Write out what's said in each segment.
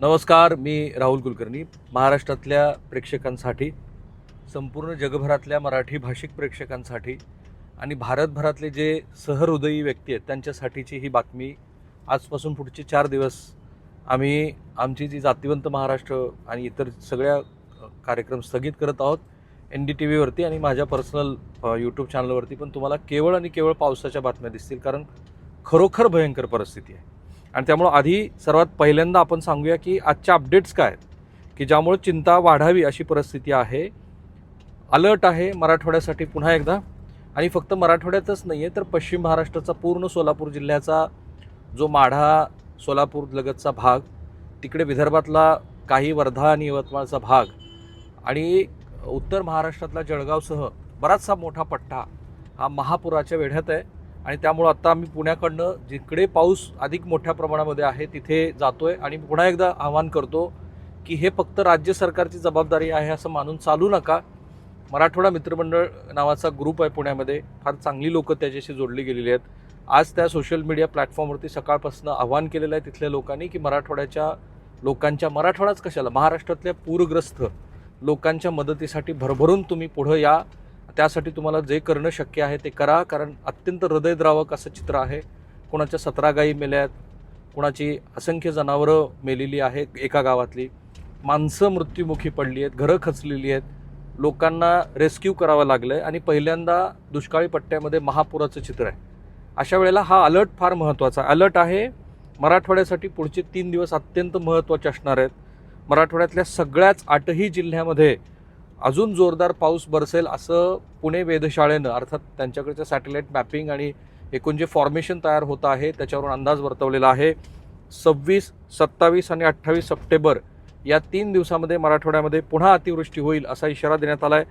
नमस्कार मी राहुल कुलकर्णी. महाराष्ट्रातल्या प्रेक्षकांसाठी संपूर्ण जगभरातल्या मराठी भाषिक प्रेक्षकांसाठी आणि भारतभरातले जे सहृदयी व्यक्ती आहेत त्यांच्यासाठीची ही बातमी आजपासून पुढचे चार दिवस आम्ही आमची जी जातिवंत महाराष्ट्र आणि इतर सगळ्या कार्यक्रम स्थगित करत आहोत एन डी टी व्हीवरती आणि माझ्या पर्सनल यूट्यूब चॅनलवरती. पण तुम्हाला केवळ आणि केवळ पावसाच्या बातम्या दिसतील कारण खरोखर भयंकर परिस्थिती आहे. आणि त्यामुळं आधी सर्वात पहिल्यांदा आपण सांगूया की आजच्या अपडेट्स काय आहेत की ज्यामुळे चिंता वाढावी अशी परिस्थिती आहे. अलर्ट आहे मराठवाड्यासाठी पुन्हा एकदा. आणि फक्त मराठवाड्यातच नाही आहे तर पश्चिम महाराष्ट्राचा पूर्ण सोलापूर जिल्ह्याचा जो माढा सोलापूर लगतचा भाग तिकडे विदर्भातला काही वर्धा आणि यवतमाळचा भाग आणि उत्तर महाराष्ट्रातला जळगावसह बराचसा मोठा पट्टा हा महापुराच्या वेढ्यात आहे. आणि त्यामुळं आता आम्ही पुण्याकडनं जिकडे पाऊस अधिक मोठ्या प्रमाणामध्ये आहे तिथे जातोय. आणि पुन्हा एकदा आवाहन करतो की हे फक्त राज्य सरकारची जबाबदारी आहे असं मानून चालू नका. मराठवाडा मित्रमंडळ नावाचा ग्रुप आहे पुण्यामध्ये. फार चांगली लोकं त्याच्याशी जोडली गेलेली आहेत. आज त्या सोशल मीडिया प्लॅटफॉर्मवरती सकाळपासून आव्हान केलेलं आहे तिथल्या लोकांनी की मराठवाड्याच्या लोकांच्या मराठवाडाच कशाला? महाराष्ट्रातल्या पूरग्रस्त लोकांच्या मदतीसाठी भरभरून तुम्ही पुढं या. त्यासाठी तुम्हाला जे करणं शक्य आहे ते करा कारण अत्यंत हृदयद्रावक असं चित्र आहे. कोणाच्या सतरा गायी मेल्यात कोणाची असंख्य जनावरं मेलेली आहेत एका गावातली. माणसं मृत्युमुखी पडली आहेत घरं खचलेली आहेत. लोकांना रेस्क्यू करावं लागलं आहे आणि पहिल्यांदा दुष्काळी पट्ट्यामध्ये महापुराचं चित्र आहे. अशा वेळेला हा अलर्ट फार महत्त्वाचा अलर्ट आहे मराठवाड्यासाठी पुढचे तीन दिवस अत्यंत महत्त्वाचे असणार आहेत. मराठवाड्यातल्या सगळ्याच आठही जिल्ह्यामध्ये अजून जोरदार पाऊस बरसेल असं पुणे वेधशाळेनं अर्थात त्यांच्याकडचं सॅटेलाईट मॅपिंग आणि एकूण जे फॉर्मेशन तयार होत आहे त्याच्यावरून अंदाज वर्तवलेला आहे. सव्वीस सत्तावीस आणि अठ्ठावीस सप्टेंबर या तीन दिवसामध्ये मराठवाड्यामध्ये पुन्हा अतिवृष्टी होईल असा इशारा देण्यात आला आहे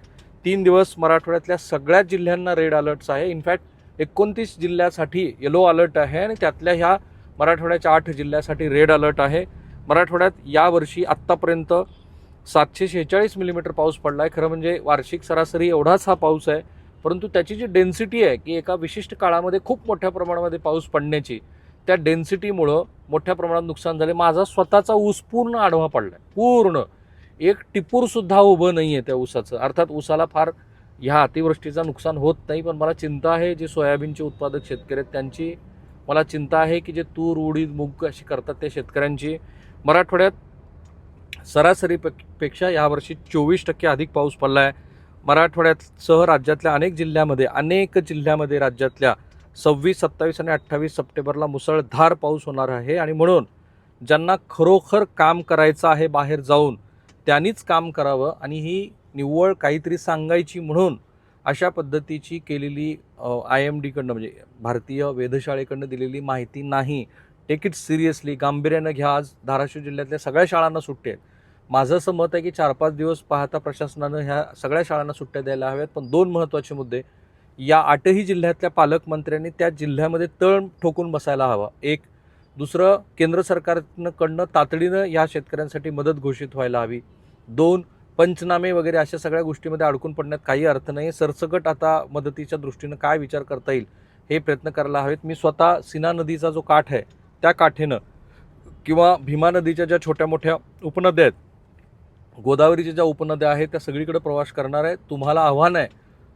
तीन दिवस मराठवाड्यातल्या सगळ्याच जिल्ह्यांना रेड अलर्ट्स आहे. इनफॅक्ट एकोणतीस जिल्ह्यासाठी येलो अलर्ट आहे आणि त्यातल्या ह्या मराठवाड्याच्या आठ जिल्ह्यासाठी रेड अलर्ट आहे. मराठवाड्यात यावर्षी आत्तापर्यंत सातशे शेहेचाळीस मिलीमीटर पाऊस पडला आहे खरं म्हणजे वार्षिक सरासरी एवढाच हा पाऊस आहे. परंतु त्याची जी डेन्सिटी आहे की एका विशिष्ट काळामध्ये खूप मोठ्या प्रमाणामध्ये पाऊस पडण्याची त्या डेन्सिटीमुळं मोठ्या प्रमाणात नुकसान झाले माझा स्वतःचा ऊस पूर्ण आढवा पडला आहे पूर्ण. एक टिपूरसुद्धा उभं नाही आहे त्या ऊसाचं. अर्थात ऊसाला फार ह्या अतिवृष्टीचं नुकसान होत नाही पण मला चिंता आहे जे सोयाबीनचे उत्पादक शेतकरी आहेत त्यांची मला चिंता आहे की जे तूर उडीद मूग अशी करतात त्या शेतकऱ्यांची. मराठवाड्यात सरासरी पेक्षा यावर्षी चोवीस टक्के अधिक पाऊस पडला आहे मराठवाड्यासह राज्यातल्या अनेक जिल्ह्यामध्ये अनेक जिल्ह्यामध्ये राज्यातल्या सव्वीस सत्तावीस आणि अठ्ठावीस सप्टेंबरला मुसळधार पाऊस होणार आहे आणि म्हणून ज्यांना खरोखर काम करायचं आहे बाहेर जाऊन त्यांनीच काम करावं आणि ही निव्वळ काहीतरी सांगायची म्हणून अशा पद्धतीची केलेली आय एम डीकडनं म्हणजे भारतीय वेधशाळेकडनं दिलेली माहिती नाही. टेक इट सिरियसली गांभीर्यानं घ्या आज. धाराशिव जिल्ह्यातल्या सगळ्या शाळांना सुट्टी आहेत माझं असं मत आहे की चार पाच दिवस पाहता प्रशासनानं ह्या सगळ्या शाळांना सुट्ट्या द्यायला हव्यात. पण दोन महत्त्वाचे मुद्दे. या आठही जिल्ह्यातल्या पालकमंत्र्यांनी त्या जिल्ह्यामध्ये तळ ठोकून बसायला हवा. एक दुसरं केंद्र सरकारनं कडनं तातडीनं या शेतकऱ्यांसाठी मदत घोषित व्हायला हवी. दोन पंचनामे वगैरे अशा सगळ्या गोष्टीमध्ये अडकून पडण्यात काही अर्थ नाही सरसकट आता मदतीच्या दृष्टीनं काय विचार करता येईल हे प्रयत्न करायला हवेत. मी स्वतः सिना नदीचा जो काठ आहे त्या काठेनं किंवा भीमा नदीच्या ज्या छोट्या मोठ्या उपनद्या आहेत गोदावरीच्या ज्या उपनद्या आहेत त्या सगळीकडे प्रवास करणार आहे तुम्हाला आव्हान आहे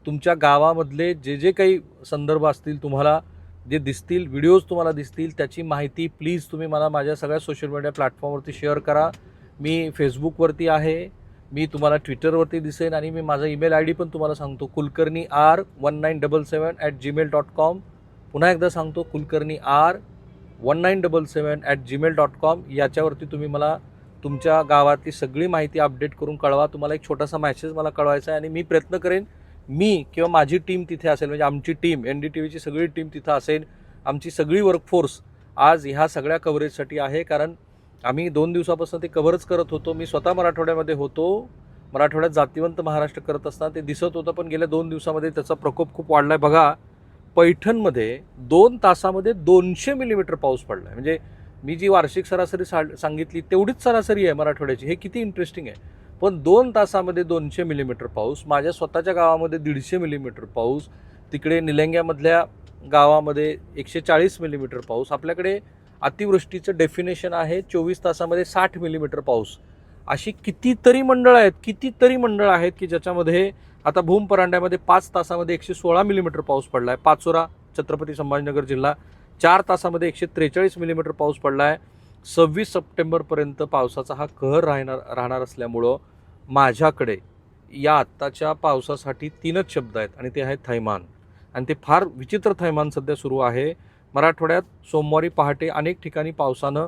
तुमच्या गावामधले जे जे काही संदर्भ असतील तुम्हाला जे दिसतील व्हिडिओज तुम्हाला दिसतील त्याची माहिती प्लीज तुम्ही मला माझ्या सगळ्या सोशल मीडिया प्लॅटफॉर्मवरती शेअर करा. मी फेसबुकवरती आहे मी तुम्हाला ट्विटरवरती दिसेन आणि मी माझा ईमेल आय डी पण तुम्हाला सांगतो. Kulkarni R one nine double seven at Gmail dot com पुन्हा एकदा सांगतो Kulkarni R one nine double seven at Gmail dot com याच्यावरती तुम्ही मला तुमच्या गावातली सगळी माहिती अपडेट करून कळवा. तुम्हाला एक छोटासा मॅसेज मला कळवायचा आहे आणि मी प्रयत्न करेन मी किंवा माझी टीम तिथे असेल म्हणजे आमची टीम एन डी टी व्हीची सगळी टीम तिथं असेल आमची सगळी वर्कफोर्स आज ह्या सगळ्या कव्हरेजसाठी आहे. कारण आम्ही दोन दिवसापासून ते कव्हरच करत होतो. मी स्वतः मराठवाड्यामध्ये होतो. मराठवाड्यात जातिवंत महाराष्ट्र करत असताना ते दिसत होतं पण गेल्या दोन दिवसामध्ये त्याचा प्रकोप खूप वाढला आहे बघा पैठणमध्ये दोन तासामध्ये दोनशे मिलीमीटर पाऊस पडला आहे म्हणजे मी जी वार्षिक सरासरी सा सांगितली तेवढीच सरासरी आहे मराठवाड्याची. हे किती इंटरेस्टिंग आहे. पण दोन तासामध्ये दोनशे मिलीमीटर पाऊस माझ्या स्वतःच्या गावामध्ये दीडशे मिलीमीटर पाऊस तिकडे निलंग्यामधल्या गावामध्ये एकशे चाळीस मिलीमीटर पाऊस आपल्याकडे अतिवृष्टीचं डेफिनेशन आहे चोवीस तासामध्ये साठ मिलीमीटर पाऊस. अशी कितीतरी मंडळं आहेत कितीतरी मंडळं आहेत की ज्याच्यामध्ये आता भूम परांड्यामध्ये पाच तासामध्ये एकशे सोळा मिलीमीटर पाऊस पडला आहे पाचोरा छत्रपती संभाजीनगर जिल्हा चार तासामध्ये एकशे त्रेचाळीस मिलीमीटर पाऊस पडला आहे सव्वीस सप्टेंबरपर्यंत पावसाचा हा कहर राहणार राहणार असल्यामुळं माझ्याकडे या आत्ताच्या पावसासाठी तीनच शब्द आहेत आणि ते आहेत थैमान. आणि ते फार विचित्र थैमान सध्या सुरू आहे. मराठवाड्यात सोमवारी पहाटे अनेक ठिकाणी पावसानं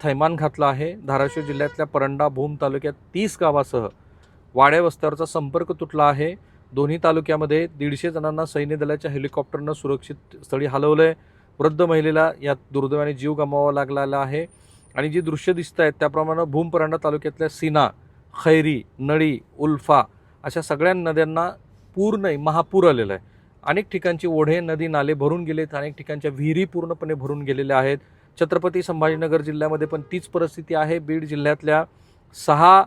थैमान घातलं आहे. धाराशिव जिल्ह्यातल्या परंडा भूम तालुक्यात तीस गावासह वाड्या वस्त्यावरचा संपर्क तुटला आहे. दोन्ही तालुक्यामध्ये दीडशे जणांना सैन्य दलाच्या हेलिकॉप्टरनं सुरक्षित स्थळी हलवलं आहे वृद्ध महिलेला यात दुर्दैवाने जीव गमावा लागलेला आहे. आणि जी दृश्य दिसत आहेत त्याप्रमाणे भूमपरांडा तालुक्यातल्या सीना खैरी नळी उल्फा अशा सगळ्या नद्यांना पूर नाही महापूर आलेला आहे. अनेक ठिकाणची ओढे नदी नाले भरून गेलेत अनेक ठिकाणच्या विहिरी पूर्णपणे भरून गेलेल्या आहेत. छत्रपती संभाजीनगर जिल्ह्यामध्ये पण तीच परिस्थिती आहे. बीड जिल्ह्यातल्या सहा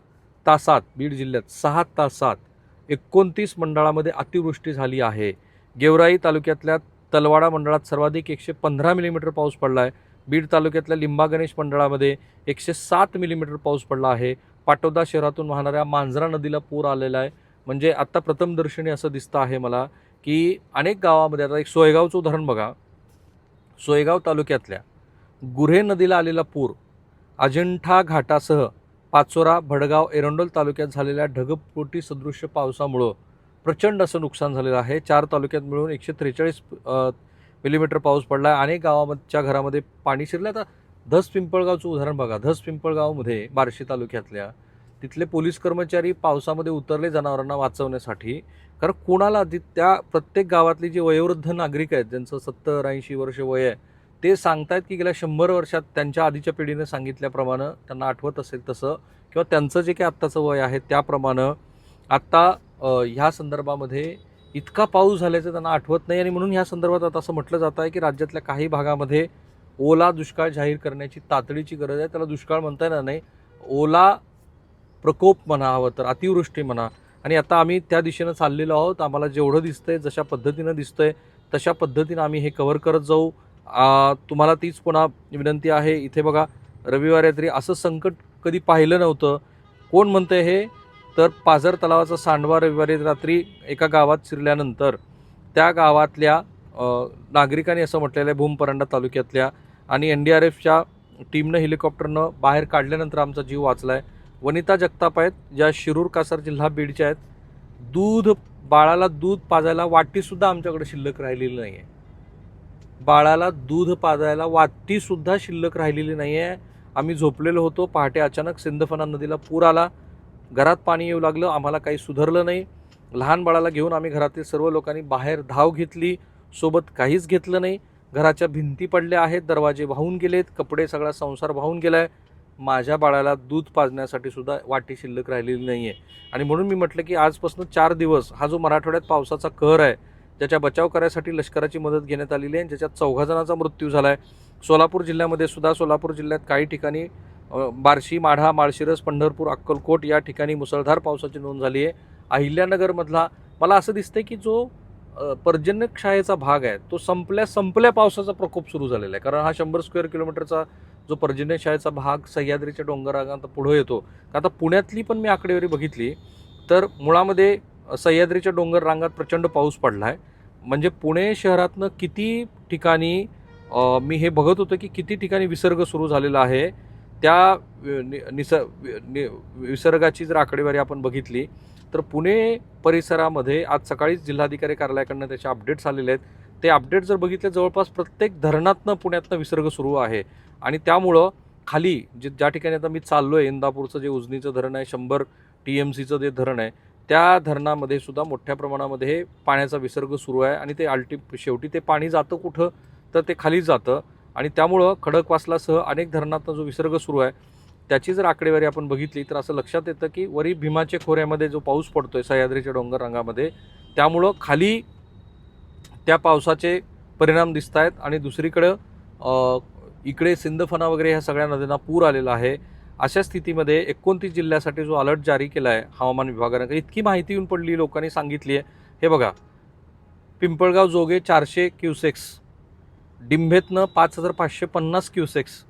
तासात बीड जिल्ह्यात सहा तासात एकोणतीस मंडळामध्ये अतिवृष्टी झाली आहे. गेवराई तालुक्यातल्या तलवाडा मंडळात सर्वाधिक एकशे पंधरा मिलीमीटर पाऊस पडला आहे. बीड तालुक्यातल्या लिंबा गणेश मंडळामध्ये एकशे सात मिलीमीटर पाऊस पडला आहे. पाटोदा शहरातून वाहणाऱ्या मांजरा नदीला पूर आलेला आहे. म्हणजे आत्ता प्रथमदर्शनी असं दिसतं आहे मला की अनेक गावामध्ये आता एक सोयगावचं उदाहरण बघा. सोयगाव तालुक्यातल्या गुऱ्हे नदीला आलेला पूर अजिंठा घाटासह पाचोरा भडगाव एरंडोल तालुक्यात झालेल्या ढगपोटी सदृश्य पावसामुळं प्रचंड असं नुकसान झालेलं आहे. चार तालुक्यात मिळून एकशे त्रेचाळीस मिलीमीटर पाऊस पडला आहे अनेक गावाच्या घरामध्ये पाणी शिरलं आता धस पिंपळगावचं उदाहरण बघा. धस पिंपळगावमध्ये बार्शी तालुक्यातल्या तिथले पोलीस कर्मचारी पावसामध्ये उतरले जनावरांना वाचवण्यासाठी. कारण कोणाला त्या प्रत्येक गावातली जी वयोवृद्ध नागरिक आहेत ज्यांचं सत्तर ऐंशी वर्ष वय आहे ते सांगतायत की गेल्या शंभर वर्षात त्यांच्या आधीच्या पिढीने सांगितल्याप्रमाणे त्यांना आठवत असेल तसं किंवा त्यांचं जे काही आत्ताचं वय आहे त्याप्रमाणे आत्ता ह्या संदर्भामध्ये इतका पाऊस झाल्याचं त्यांना आठवत नाही आणि म्हणून ह्या संदर्भात आता असं म्हटलं जात आहे की राज्यातल्या काही भागामध्ये ओला दुष्काळ जाहीर करण्याची तातडीची गरज आहे. त्याला दुष्काळ म्हणता येणार नाही. ओला प्रकोप म्हणा हवं तर अतिवृष्टी म्हणा. आणि आता आम्ही त्या दिशेनं चाललेलो आहोत. आम्हाला जेवढं दिसतंय जशा पद्धतीनं दिसतंय तशा पद्धतीनं आम्ही हे कव्हर करत जाऊ. तुम्हाला तीच पुन्हा विनंती आहे. इथे बघा रविवारी रात्री असं संकट कधी पाहिलं नव्हतं. कोण म्हणतंय हे? तर पाझर तलावाचा सांडवा रविवारी रात्री एका गावात शिरल्यानंतर त्या गावातल्या नागरिकांनी असं म्हटलेलं आहे भूमपरांडा तालुक्यातल्या आणि एन डी आर एफच्या टीमनं हेलिकॉप्टरनं बाहेर काढल्यानंतर आमचा जीव वाचला आहे वनिता जगताप आहेत ज्या शिरूर कासार जिल्हा बीडच्या आहेत. दूध बाळाला दूध पाजायला वाटीसुद्धा आमच्याकडे शिल्लक राहिलेली नाही आहे बाळाला दूध पाजायला वाटीसुद्धा शिल्लक राहिलेली नाही आहे आम्ही झोपलेलो होतो पहाटे अचानक सिंदफना नदीला पूर आला. घरात पाणी येऊ लागलं आम्हाला काही सुधारलं नाही. लहान बाळाला घेऊन आम्ही घरातील सर्व लोकांनी बाहेर धाव घेतली सोबत काहीच घेतलं नाही. घराच्या भिंती पडल्या आहेत दरवाजे वाहून गेलेत कपडे सगळा संसार वाहून गेलाय. माझ्या बाळाला दूध पाजण्यासाठी सुद्धा वाटी शिल्लक राहिलेली नाही आहे आणि म्हणून मी म्हटलं की आजपासून चार दिवस हा जो मराठवाड्यात पावसाचा कहर आहे ज्याच्या बचाव करायसाठी लष्कराची मदत घेण्यात आलेली आहे ज्याच्यात चौघा जणांचा मृत्यू झाला आहे सोलापूर जिल्ह्यामध्ये सुद्धा सोलापूर जिल्ह्यात काही ठिकाणी बार्शी माढा माळशिरस पंढरपूर अक्कलकोट या ठिकाणी मुसळधार पावसाची नोंद झाली आहे. अहिल्यानगरमधला मला असं दिसतंय की जो अ, पर्जन्यक्षायेचा भाग आहे तो संपल्या संपल्या पावसाचा प्रकोप सुरू झालेला आहे. कारण हा शंभर स्क्वेअर किलोमीटरचा जो पर्जन्यशाळेचा भाग सह्याद्रीच्या डोंगरात पुढं येतो. आता पुण्यातली पण मी आकडेवारी बघितली तर मुळामध्ये सह्याद्रीच्या डोंगर रांगात प्रचंड पाऊस पडला आहे म्हणजे पुणे शहरातनं किती ठिकाणी मी हे बघत होतो की किती ठिकाणी विसर्ग सुरू झालेला आहे. त्या नि- निस नि- विसर्गाची जर आकडेवारी आपण बघितली तर पुणे परिसरामध्ये आज सकाळीच जिल्हाधिकारी कार्यालयाकडनं त्याचे अपडेट्स आलेले आहेत. ते अपडेट जर बघितले जवळपास प्रत्येक धरणातनं पुण्यातनं विसर्ग सुरू आहे. आणि त्यामुळं खाली जे ज्या ठिकाणी आता मी चाललो आहे इंदापूरचं जे उजनीचं धरण आहे शंभर टी एम सीचं जे धरण आहे त्या धरणामध्ये सुद्धा मोठ्या प्रमाणामध्ये पाण्याचा विसर्ग सुरू आहे आणि ते अल्टी शेवटी ते पाणी जातं कुठं? तर ते खाली जातं. आणि त्यामुळं खडकवासलासह अनेक धरणातून जो विसर्ग सुरू आहे त्याची जर आकडेवारी आपण बघितली तर असं लक्षात येतं की वरी भीमाच्या खोऱ्यामध्ये जो पाऊस पडतो आहे सह्याद्रीच्या डोंगर रंगामध्ये त्यामुळं खाली त्या पावसाचे परिणाम दिसत आहेत आणि दुसरीकडं इकडे सिंदफणा वगैरे ह्या सगळ्या नद्यांना पूर आलेला आहे. अशा स्थितीमध्ये एकोणतीस जिल्ह्यासाठी जो अलर्ट जारी केला आहे हवामान विभागानं इतकी माहिती येऊन पडली लोकांनी सांगितली आहे. हे बघा पिंपळगाव जोगे चारशे क्युसेक्स डिंभेतनं पाच हजार पाचशे पन्नास क्युसेक्स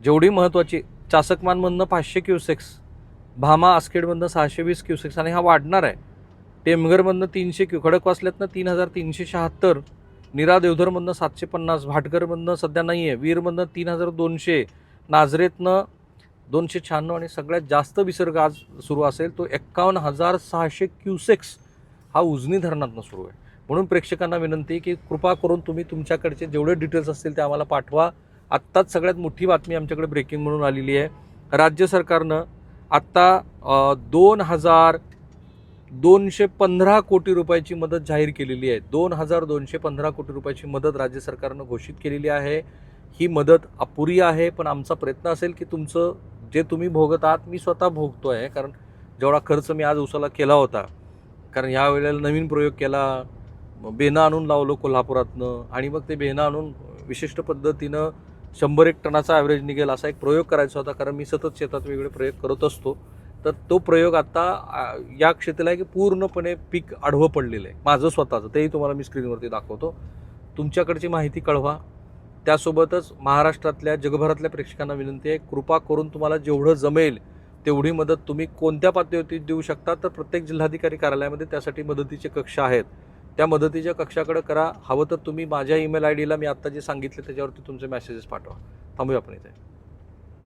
जेवढी महत्त्वाची चासकमानमधनं पाचशे क्युसेक्स भामा आस्केडमधनं सहाशे वीस क्युसेक्स आणि हा वाढणार आहे. टेमघरमधनं तीनशे क्यू खडकवासल्यातनं तीन हजार तीनशे शहात्तर निरा देवधरमधनं सातशे पन्नास भाटघरमधनं सध्या नाही आहे वीरमधनं तीन हजार दोनशे नाझरेतनं दोनशे शहाण्णव आणि सगळ्यात जास्त विसर्ग आज सुरू असेल तो एक्कावन्न हजार सहाशे क्युसेक्स हा उजनी धरणातनं सुरू आहे. म्हणून प्रेक्षकांना विनंती की कृपा करून तुम्ही तुमच्याकडचे जेवढे डिटेल्स असतील ते आम्हाला पाठवा. आत्ताच सगळ्यात मोठी बातमी आमच्याकडे ब्रेकिंग म्हणून आलेली आहे. राज्य सरकारनं आत्ता दोन हजार दोनशे पंधरा कोटी रुपयाची मदत जाहीर केलेली आहे. दोन हजार दोनशे पंधरा कोटी रुपयाची मदत राज्य सरकारनं घोषित केलेली आहे. ही मदत अपुरी आहे पण आमचा प्रयत्न असेल की तुमचं जे तुम्ही भोगत आहात मी स्वतः भोगतो आहे कारण जेवढा खर्च मी आज उसाला केला होता कारण ह्या वेळेला नवीन प्रयोग केला बेनं आणून लावलो कोल्हापुरातनं. आणि मग ते बेनं आणून विशिष्ट पद्धतीनं शंभर एक टनाचा ॲव्हरेज निघेल असा एक प्रयोग करायचा होता. कारण मी सतत शेतात वेगळे प्रयोग करत असतो. तर तो प्रयोग आता या क्षेत्राला आहे की पूर्णपणे पीक आढवं पडलेलं आहे. माझं स्वतःचं. तेही तुम्हाला मी स्क्रीनवरती दाखवतो. तुमच्याकडची माहिती कळवा. त्यासोबतच महाराष्ट्रातल्या जगभरातल्या प्रेक्षकांना विनंती आहे कृपा करून तुम्हाला जेवढं जमेल तेवढी मदत तुम्ही कोणत्या पातळीवरती देऊ शकता तर प्रत्येक जिल्हाधिकारी कार्यालयामध्ये त्यासाठी मदतीचे कक्ष आहेत. त्या मदतीच्या कक्षाकडे करा. हवं तर तुम्ही माझ्या ईमेल आय डीला मी आत्ता जे सांगितले त्याच्यावरती तुमचे मेसेजेस पाठवा. थांबूया आपण इथे.